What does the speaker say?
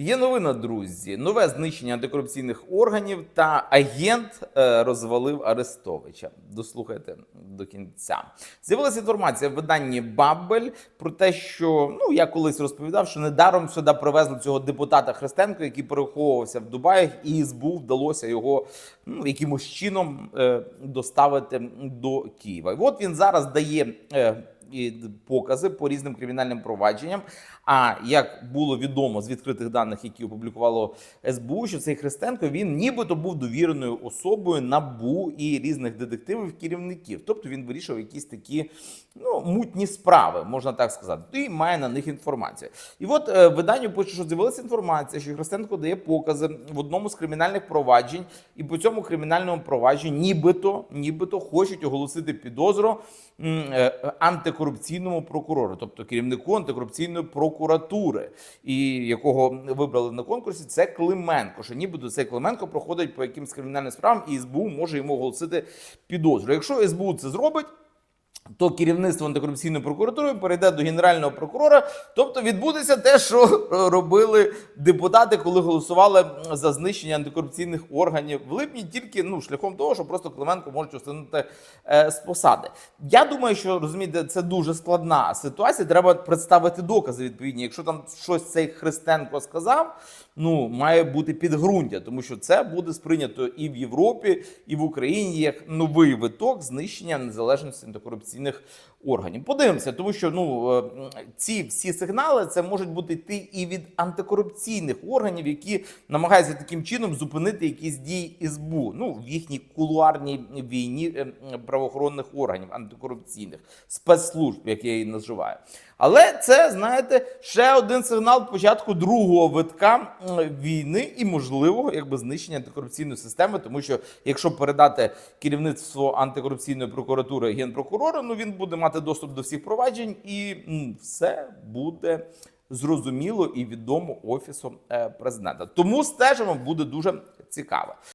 Є новина, друзі. Нове знищення антикорупційних органів та агент е, розвалив Арестовича. Дослухайте до кінця. З'явилася інформація в виданні Бабель про те, що ну я колись розповідав, що недаром сюди привезли цього депутата Христенко, який переховувався в Дубаях, і СБУ вдалося його ну, якимось чином е, доставити до Києва. І от він зараз дає. Е, покази по різним кримінальним провадженням. А як було відомо з відкритих даних, які опублікувало СБУ, що цей Христенко він нібито був довіреною особою набу і різних детективів керівників. Тобто він вирішив якісь такі ну мутні справи, можна так сказати. І має на них інформацію. І от е, виданню пише, що з'явилася інформація, що Христенко дає покази в одному з кримінальних проваджень, і по цьому кримінальному провадженню нібито, нібито хочуть оголосити підозру м, е, антикорупційному прокурору, тобто керівнику антикорупційної прокуратури, і якого вибрали на конкурсі, це Клименко. Що нібито цей Клименко проходить по якимсь кримінальним справам, і СБУ може йому оголосити підозру. Якщо СБУ це зробить. То керівництво антикорупційної прокуратури перейде до генерального прокурора, тобто відбудеться те, що е, робили депутати, коли голосували за знищення антикорупційних органів в липні, тільки ну шляхом того, що просто Клименко може усунути е, з посади. Я думаю, що розумієте, це дуже складна ситуація. Треба представити докази відповідні. Якщо там щось цей Христенко сказав, ну має бути підґрунтя, тому що це буде сприйнято і в Європі, і в Україні як новий виток знищення незалежності антикорупційних органів. Подивимося, тому що ну е, ці всі сигнали це можуть бути йти і від антикорупційних органів, які намагаються таким чином зупинити якісь дії СБУ, ну в їхній кулуарній війні е, правоохоронних органів антикорупційних спецслужб, як я її називаю. Але це знаєте ще один сигнал початку другого витка війни і можливого якби знищення антикорупційної системи, тому що якщо передати керівництво антикорупційної прокуратури генпрокурору, ну він буде мати доступ до всіх проваджень, і все буде зрозуміло і відомо офісу е, президента. Тому стежимо буде дуже цікаво.